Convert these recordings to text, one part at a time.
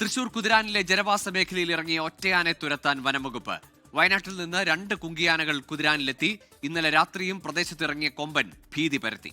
തൃശൂർ കുതിരാനിലെ ജനവാസ മേഖലയിൽ ഇറങ്ങിയ ഒറ്റയാനെ തുരത്താൻ വനംവകുപ്പ്. വയനാട്ടിൽ നിന്ന് രണ്ട് കുങ്കിയാനകൾ കുതിരാനിലെത്തി. ഇന്നലെ രാത്രിയും പ്രദേശത്തിറങ്ങിയ കൊമ്പൻ ഭീതി പരത്തി.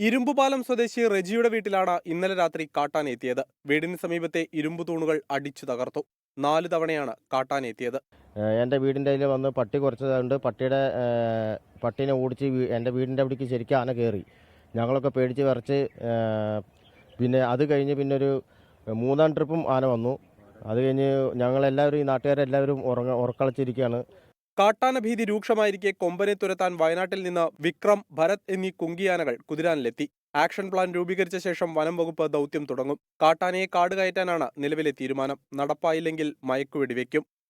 ഇരുമ്പുപാലം സ്വദേശി റെജിയുടെ വീട്ടിലാണ് ഇന്നലെ രാത്രി കാട്ടാനെത്തിയത്. വീടിന് സമീപത്തെ ഇരുമ്പു തൂണുകൾ അടിച്ചു തകർത്തു. നാല് തവണയാണ് ഏഹ് എന്റെ വീടിന്റെ അതിൽ വന്ന് പട്ടി കുറച്ചതുകൊണ്ട് പട്ടിയുടെ പട്ടീനെ ഓടിച്ച് എന്റെ വീടിന്റെ അവിടേക്ക് ശരിക്കും ആന കയറി. ഞങ്ങളൊക്കെ പേടിച്ച് വിറച്ച് പിന്നെ അത് കഴിഞ്ഞ് പിന്നെ ഒരു മൂന്നാം ട്രിപ്പും ആന വന്നു. അത് കഴിഞ്ഞ് ഞങ്ങളെല്ലാവരും ഈ നാട്ടുകാരെല്ലാവരും ഉറങ്ങ ഉറക്കളച്ചിരിക്കുകയാണ്. കാട്ടാന ഭീതി രൂക്ഷമായിരിക്കെ കൊമ്പനെ തുരത്താൻ വയനാട്ടിൽ നിന്ന് വിക്രം ഭരത് എന്നീ കുങ്കിയാനകൾ കുതിരാനിലെത്തി. ആക്ഷൻ പ്ലാൻ രൂപീകരിച്ച ശേഷം വനം വകുപ്പ് ദൗത്യം തുടങ്ങും. കാട്ടാനയെ കാട് കയറ്റാനാണ് നിലവിലെ തീരുമാനം. നടപ്പായില്ലെങ്കിൽ മയക്കുവെടിവെക്കും